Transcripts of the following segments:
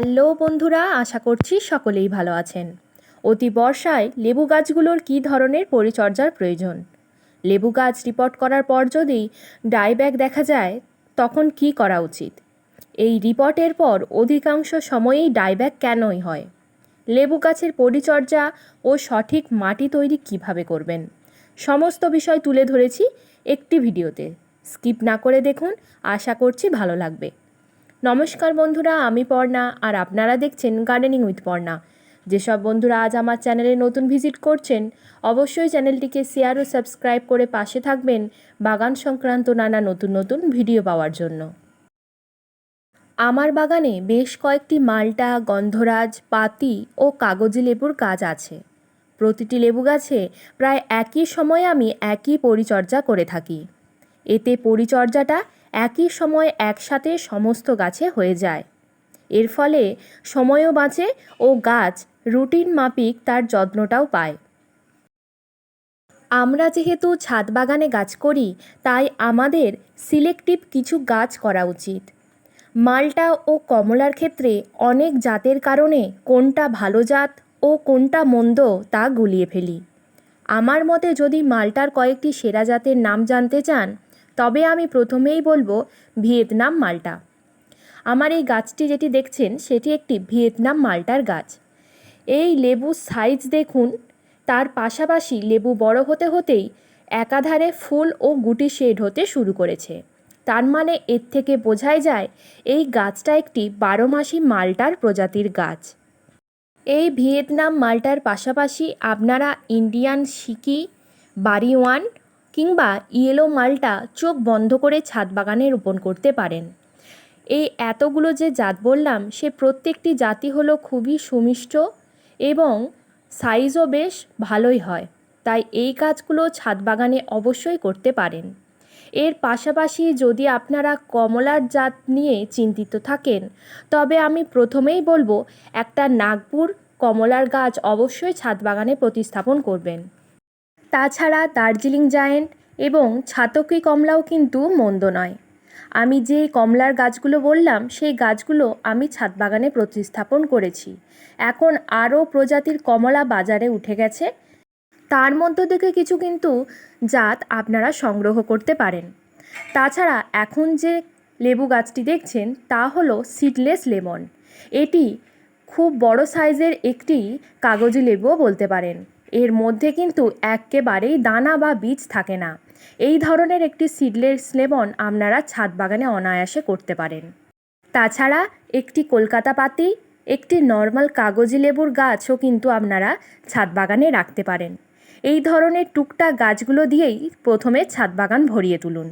Hello বন্ধুরা, আশা করছি সকলেই ভালো আছেন। অতি বর্ষায় লেবু গাছগুলোর কী ধরনের পরিচর্যার প্রয়োজন? লেবু গাছ রিপোর্ট করার পর যদি ডাইব্যাক দেখা যায়, তখন কি করা উচিত? এই রিপোর্টের পর অধিকাংশ সময়েই ডাইব্যাক কেনই হয়? লেবু গাছের পরিচর্যা ও সঠিক মাটি তৈরি কীভাবে করবেন? সমস্ত বিষয় তুলে ধরেছি একটি ভিডিওতে। স্কিপ না করে দেখুন, আশা করছি ভালো লাগবে। নমস্কার বন্ধুরা, আমি পর্ণা আর আপনারা দেখছেন গার্ডেনিং উইথ পর্ণা। যেসব বন্ধুরা আজ আমার চ্যানেলে নতুন ভিজিট করছেন, অবশ্যই চ্যানেলটিকে শেয়ার ও সাবস্ক্রাইব করে পাশে থাকবেন বাগান সংক্রান্ত নানা নতুন নতুন ভিডিও পাওয়ার জন্য। আমার বাগানে বেশ কয়েকটি মালটা, গন্ধরাজ, পাতি ও কাগজি লেবুর গাছ আছে। প্রতিটি লেবু গাছে প্রায় একই সময়ে আমি একই পরিচর্যা করে থাকি। এতে পরিচর্যাটা একই সময় একসাথে সমস্ত গাছে হয়ে যায়। এর ফলে সময়ও বাঁচে ও গাছ রুটিন মাফিক তার যত্নটাও পায়। আমরা যেহেতু ছাদ বাগানে গাছ করি, তাই আমাদের সিলেক্টিভ কিছু গাছ করা উচিত। মালটা ও কমলার ক্ষেত্রে অনেক জাতের কারণে কোনটা ভালো জাত ও কোনটা মন্দ তা গুলিয়ে ফেলি। আমার মতে যদি মালটার কয়েকটি সেরা জাতের নাম জানতে চান তবে আমি প্রথমেই বলব ভিয়েতনাম মালটা। আমার এই গাছটি যেটি দেখছেন, সেটি একটি ভিয়েতনাম মালটার গাছ। এই লেবু সাইজ দেখুন, তার পাশাপাশি লেবু বড় হতে হতেই একাধারে ফুল ও গুটি শেড হতে শুরু করেছে। তার মানে এর থেকে বোঝাই যায়, এই গাছটা একটি বারো মাসি মালটার প্রজাতির গাছ। এই ভিয়েতনাম মালটার পাশাপাশি আপনারা ইন্ডিয়ান সিকি বাড়ি ওয়ান কিংবা ইয়েলো মালটা চোখ বন্ধ করে ছাদ বাগানে রোপণ করতে পারেন। এই এতগুলো যে জাত বললাম, সে প্রত্যেকটি জাতি হলো খুবই সুমিষ্ট এবং সাইজও বেশ ভালোই হয়। তাই এই কাজগুলো ছাদ বাগানে অবশ্যই করতে পারেন। এর পাশাপাশি যদি আপনারা কমলার জাত নিয়ে চিন্তিত থাকেন, তবে আমি প্রথমেই বলব, একটা নাগপুর কমলার গাছ অবশ্যই ছাদ বাগানে প্রতিস্থাপন করবেন। তাছাড়া দার্জিলিং জায়েন্ট এবং ছাতকি কমলাও কিন্তু মন্দ নয়। আমি যে কমলার গাছগুলো বললাম, সেই গাছগুলো আমি ছাদ বাগানে প্রতিস্থাপন করেছি। এখন আরও প্রজাতির কমলা বাজারে উঠে গেছে। তার মধ্য থেকে কিছু কিন্তু জাত আপনারা সংগ্রহ করতে পারেন। তাছাড়া এখন যে লেবু গাছটি দেখছেন, তা হলো সিডলেস লেমন। এটি খুব বড় সাইজের একটি কাগজি লেবুও বলতে পারেন। এর মধ্যে কিন্তু একেবারেই দানা বা বীজ থাকে না। এই ধরনের একটি সিডলেস লেমন আপনারা ছাদ বাগানে অনায়াসে করতে পারেন। তাছাড়া একটি কলকাতা পাতি, একটি নর্মাল কাগজি লেবুর গাছও কিন্তু আপনারা ছাদ বাগানে রাখতে পারেন। এই ধরনের টুকটাক গাছগুলো দিয়েই প্রথমে ছাদ বাগান ভরিয়ে তুলুন।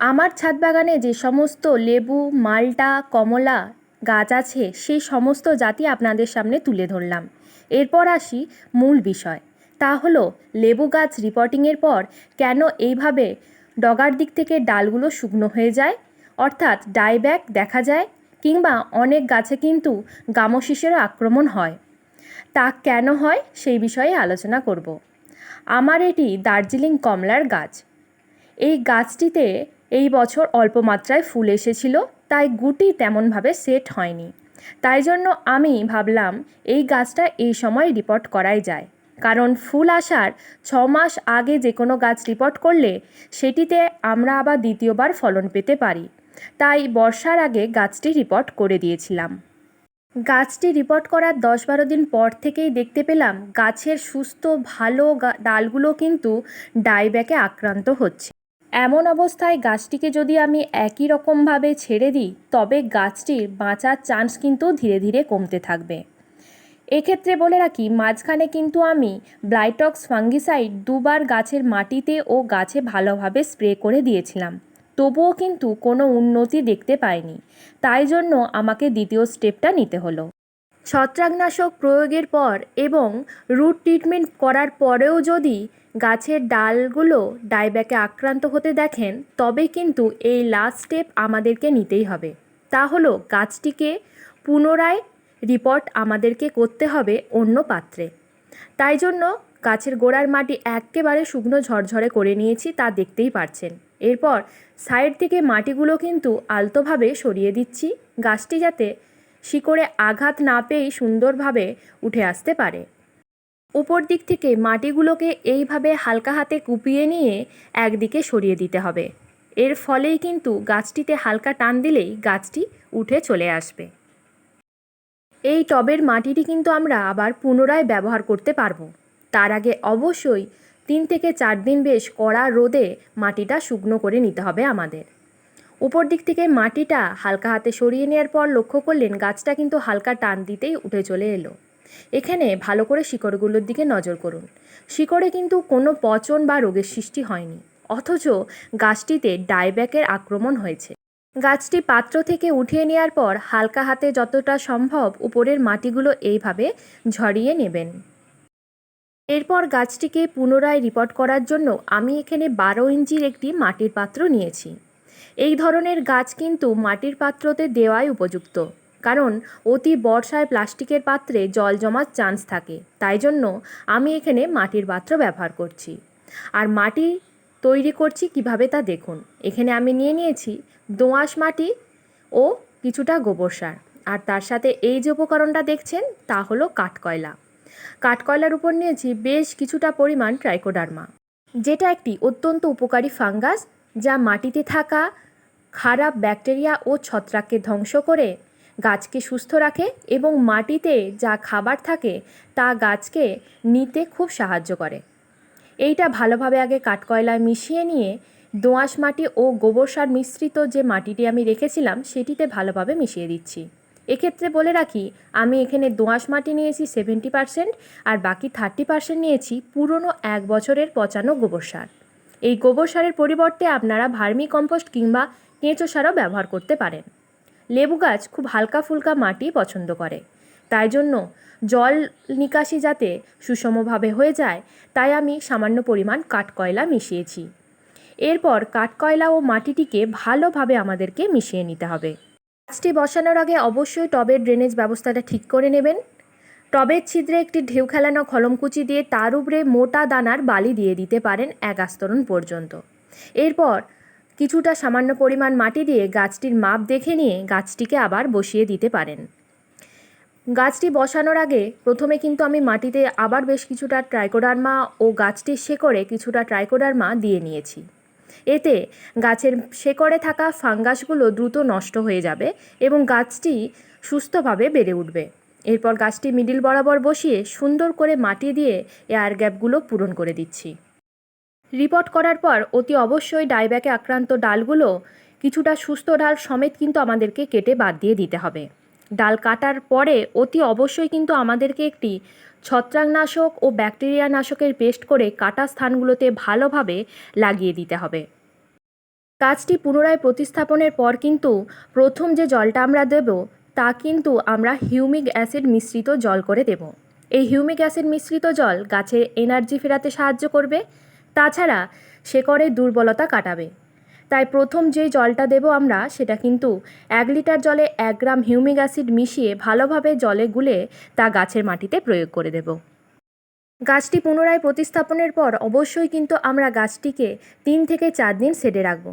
আমার ছাদ বাগানে যে সমস্ত লেবু, মালটা, কমলা গাছ আছে সেই সমস্ত জাতি আপনাদের সামনে তুলে ধরলাম। এরপর আসি মূল বিষয়। তা হলো, লেবু গাছ রিপোর্টিংয়ের পর কেন এইভাবে ডগার দিক থেকে ডালগুলো শুকনো হয়ে যায়? অর্থাৎ ডাইব্যাক দেখা যায়, কিংবা অনেক গাছে কিন্তু গামশিসেরও আক্রমণ হয়। তা কেন হয়? সেই বিষয়ে আলোচনা করব। আমার এটি দার্জিলিং কমলার গাছ। এই গাছটিতে এই বছর অল্প মাত্রায় ফুল এসেছিল। তাই গুটি তেমনভাবে সেট হয়নি। তাই জন্য আমি ভাবলাম এই গাছটা এই সময় রিপোর্ট করাই যায়। কারণ ফুল আসার ছ মাস আগে যে কোনো গাছ রিপোর্ট করলে সেটিতে আমরা আবার দ্বিতীয়বার ফলন পেতে পারি। তাই বর্ষার আগে গাছটি রিপোর্ট করে দিয়েছিলাম। গাছটি রিপোর্ট করার দশ বারো দিন পর থেকেই দেখতে পেলাম গাছের সুস্থ ভালো ডালগুলো কিন্তু ডাইব্যাকে আক্রান্ত হচ্ছে। এমন অবস্থায় গাছটিকে যদি আমি একই রকমভাবে ছেড়ে দিই, তবে গাছটির বাঁচার চান্স কিন্তু ধীরে ধীরে কমতে থাকবে। এক্ষেত্রে বলে রাখি, মাঝখানে কিন্তু আমি ব্লাইটক্স ফাঙ্গিসাইড দুবার গাছের মাটিতে ও গাছে ভালোভাবে স্প্রে করে দিয়েছিলাম। তবুও কিন্তু কোনো উন্নতি দেখতে পাইনি। তাই জন্য আমাকে দ্বিতীয় স্টেপটা নিতে হলো। ছত্রাকনাশক প্রয়োগের পর এবং রুট ট্রিটমেন্ট করার পরেও যদি গাছের ডালগুলো ডাইব্যাকে আক্রান্ত হতে দেখেন, তবে কিন্তু এই লাস্ট স্টেপ আমাদেরকে নিতেই হবে। তা হলো গাছটিকে পুনরায় রিপোর্ট আমাদেরকে করতে হবে অন্য পাত্রে। তাই জন্য গাছের গোড়ার মাটি একেবারে শুকনো ঝরঝরে করে নিয়েছি তা দেখতেই পারছেন। এরপর সাইড থেকে মাটিগুলো কিন্তু আলতোভাবে সরিয়ে দিচ্ছি, গাছটি যাতে শিকড়ে আঘাত না পেয়েই সুন্দরভাবে উঠে আসতে পারে। উপর দিক থেকে মাটিগুলোকে এইভাবে হালকা হাতে কুপিয়ে নিয়ে একদিকে সরিয়ে দিতে হবে। এর ফলেই কিন্তু গাছটিতে হালকা টান দিলেই গাছটি উঠে চলে আসবে। এই টবের মাটিটি কিন্তু আমরা আবার পুনরায় ব্যবহার করতে পারব। তার আগে অবশ্যই তিন থেকে চার দিন বেশ কড়া রোদে মাটিটা শুকনো করে নিতে হবে আমাদের। উপর দিক থেকে মাটিটা হালকা হাতে সরিয়ে নেওয়ার পর লক্ষ্য করলেন গাছটা কিন্তু হালকা টান দিতেই উঠে চলে এলো। এখানে ভালো করে শিকড়গুলোর দিকে নজর করুন। শিকড়ে কিন্তু কোনো পচন বা রোগের সৃষ্টি হয়নি, অথচ গাছটিতে ডাইব্যাকের আক্রমণ হয়েছে। গাছটি পাত্র থেকে উঠিয়ে নেওয়ার পর হালকা হাতে যতটা সম্ভব উপরের মাটিগুলো এইভাবে ঝরিয়ে নেবেন। এরপর গাছটিকে পুনরায় রিপোর্ট করার জন্য আমি এখানে বারো ইঞ্চির একটি মাটির পাত্র নিয়েছি। এই ধরনের গাছ কিন্তু মাটির পাত্রতে দেওয়াই উপযুক্ত। কারণ অতি বর্ষায় প্লাস্টিকের পাত্রে জল জমার চান্স থাকে। তাই জন্য আমি এখানে মাটির পাত্র ব্যবহার করছি। আর মাটি তৈরি করছি কীভাবে তা দেখুন। এখানে আমি নিয়ে নিয়েছি দোআঁশ মাটি ও কিছুটা গোবর সার। আর তার সাথে এই যে উপকরণটা দেখছেন, তা হলো কাঠকয়লা। কাঠকয়লার উপর নিয়েছি বেশ কিছুটা পরিমাণ ট্রাইকোডার্মা। যেটা একটি অত্যন্ত উপকারী ফাঙ্গাস, যা মাটিতে থাকা খারাপ ব্যাকটেরিয়া ও ছত্রাককে ধ্বংস করে গাছকে সুস্থ রাখে এবং মাটিতে যা খাবার থাকে তা গাছকে নিতে খুব সাহায্য করে। এইটা ভালোভাবে আগে কাঠকয়লায় মিশিয়ে নিয়ে দোআঁশ মাটি ও গোবর সার মিশ্রিত যে মাটিটি আমি রেখেছিলাম সেটিতে ভালোভাবে মিশিয়ে দিচ্ছি। এক্ষেত্রে বলে রাখি, আমি এখানে দোআঁশ মাটি নিয়েছি সেভেন্টি পারসেন্ট আর বাকি থার্টি পারসেন্ট নিয়েছি পুরনো এক বছরের পচানো গোবর সার। এই গোবর সারের পরিবর্তে আপনারা ভার্মি কম্পোস্ট কিংবা কেঁচো সারও ব্যবহার করতে পারেন। লেবু গাছ খুব হালকা ফুলকা মাটি পছন্দ করে। তাই জন্য জল নিকাশি যাতে সুষমভাবে হয়ে যায়, তাই আমি সামান্য পরিমাণ কাঠকয়লা মিশিয়েছি। এরপর কাঠকয়লা ও মাটিটিকে ভালোভাবে আমাদেরকে মিশিয়ে নিতে হবে। গাছটি বসানোর আগে অবশ্যই টবের ড্রেনেজ ব্যবস্থাটা ঠিক করে নেবেন। টবের ছিদ্রে একটি ঢেউ খেলানো খলমকুচি দিয়ে তার উপরে মোটা দানার বালি দিয়ে দিতে পারেন এক আস্তরণ পর্যন্ত। এরপর কিছুটা সামান্য পরিমাণ মাটি দিয়ে গাছটির মাপ দেখে নিয়ে গাছটিকে আবার বসিয়ে দিতে পারেন। গাছটি বসানোর আগে প্রথমে কিন্তু আমি মাটিতে আবার বেশ কিছুটা ট্রাইকোডার্মা ও গাছটির শেকড়ে কিছুটা ট্রাইকোডার্মা দিয়ে নিয়েছি। এতে গাছের শেকড়ে থাকা ফাঙ্গাসগুলো দ্রুত নষ্ট হয়ে যাবে এবং গাছটি সুস্থভাবে বেড়ে উঠবে। এরপর গাছটি মিডিল বরাবর বসিয়ে সুন্দর করে মাটি দিয়ে এয়ার গ্যাপগুলো পূরণ করে দিচ্ছি। রিপোর্ট করার পর অতি অবশ্যই ডাইব্যাকে আক্রান্ত ডালগুলো, কিছুটা সুস্থ ডাল সমেত কিন্তু আমাদেরকে কেটে বাদ দিয়ে দিতে হবে। ডাল কাটার পরে অতি অবশ্যই কিন্তু আমাদেরকে একটি ছত্রাকনাশক ও ব্যাকটেরিয়া নাশকের পেস্ট করে কাটা স্থানগুলোতে ভালোভাবে লাগিয়ে দিতে হবে। গাছটি পুনরায় প্রতিস্থাপনের পর কিন্তু প্রথম যে জলটা আমরা দেব, তা কিন্তু আমরা হিউমিক অ্যাসিড মিশ্রিত জল করে দেব। এই হিউমিক অ্যাসিড মিশ্রিত জল গাছের এনার্জি ফেরাতে সাহায্য করবে তাছাড়া শেকড়ের দুর্বলতা কাটাবে। তাই প্রথম যে জলটা দেব আমরা, সেটা কিন্তু এক লিটার জলে এক গ্রাম হিউমিক অ্যাসিড মিশিয়ে ভালোভাবে জলে গুলে তা গাছের মাটিতে প্রয়োগ করে দেব। গাছটি পুনরায় প্রতিস্থাপনের পর অবশ্যই কিন্তু আমরা গাছটিকে তিন থেকে চার দিন সেডে রাখব।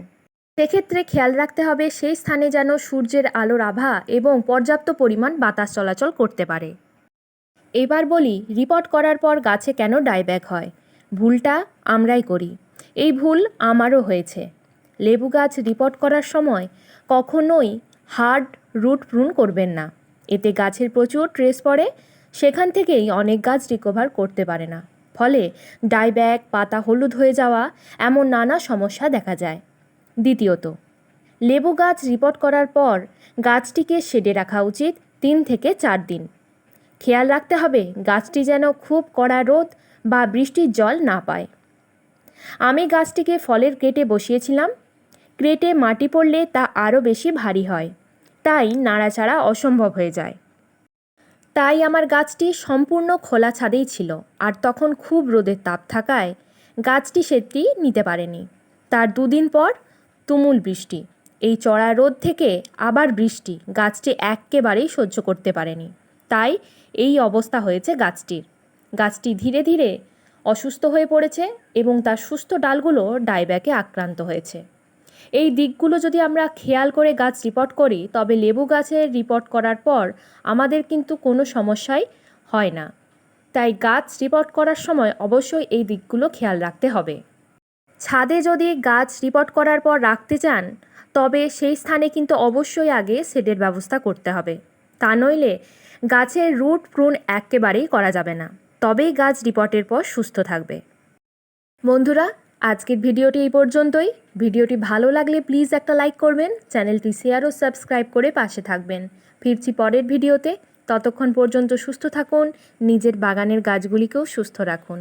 সেক্ষেত্রে খেয়াল রাখতে হবে সেই স্থানে যেন সূর্যের আলোর আভা এবং পর্যাপ্ত পরিমাণ বাতাস চলাচল করতে পারে। এবার বলি, রিপোর্ট করার পর গাছে কেন ডাইব্যাক হয়? ভুলটা আমরাই করি। এই ভুল আমারও হয়েছে। লেবু গাছ রিপোর্ট করার সময় কখনোই হার্ড রুট প্রুন করবেন না। এতে গাছের প্রচুর ট্রেস পড়ে, সেখান থেকেই অনেক গাছ রিকভার করতে পারে না। ফলে ডাইব্যাক পাতা হলুদ হয়ে যাওয়া এমন নানা সমস্যা দেখা যায়। দ্বিতীয়ত, লেবু গাছ রিপোর্ট করার পর গাছটিকে শেডে রাখা উচিত তিন থেকে চার দিন। খেয়াল রাখতে হবে গাছটি যেন খুব কড়া রোদ বা বৃষ্টির জল না পায়। আমি গাছটিকে ফলের ক্রেটে বসিয়েছিলাম। ক্রেটে মাটি পড়লে তা আরও বেশি ভারী হয়। তাই নাড়াচাড়া অসম্ভব হয়ে যায়। তাই আমার গাছটি সম্পূর্ণ খোলা ছাদেই ছিল আর তখন খুব রোদের তাপ থাকায় গাছটি সেটি নিতে পারেনি। তার দুদিন পর তুমুল বৃষ্টি। এই চড়া রোদ থেকে আবার বৃষ্টি গাছটি একেবারেই সহ্য করতে পারেনি। তাই এই অবস্থা হয়েছে গাছটির। গাছটি ধীরে ধীরে অসুস্থ হয়ে পড়েছে এবং তার সুস্থ ডালগুলো ডাইব্যাকে আক্রান্ত হয়েছে। এই দিকগুলো যদি আমরা খেয়াল করে গাছ রিপোর্ট করি, তবে লেবু গাছের রিপোর্ট করার পর আমাদের কিন্তু কোনো সমস্যাই হয় না। তাই গাছ রিপোর্ট করার সময় অবশ্যই এই দিকগুলো খেয়াল রাখতে হবে। ছাদে যদি গাছ রিপোর্ট করার পর রাখতে চান, তবে সেই স্থানে কিন্তু অবশ্যই আগে শেডের ব্যবস্থা করতে হবে। তা নইলে গাছের রুট প্রুন একেবারেই করা যাবে না। তবেই গাছ রিপোর্টের পর সুস্থ থাকবে। বন্ধুরা, আজকের ভিডিওটি এই পর্যন্তই। ভিডিওটি ভালো লাগলে প্লিজ একটা লাইক করবেন, চ্যানেলটি শেয়ার ও সাবস্ক্রাইব করে পাশে থাকবেন। ফিরছি পরের ভিডিওতে। ততক্ষণ পর্যন্ত সুস্থ থাকুন, নিজের বাগানের গাছগুলিকেও সুস্থ রাখুন।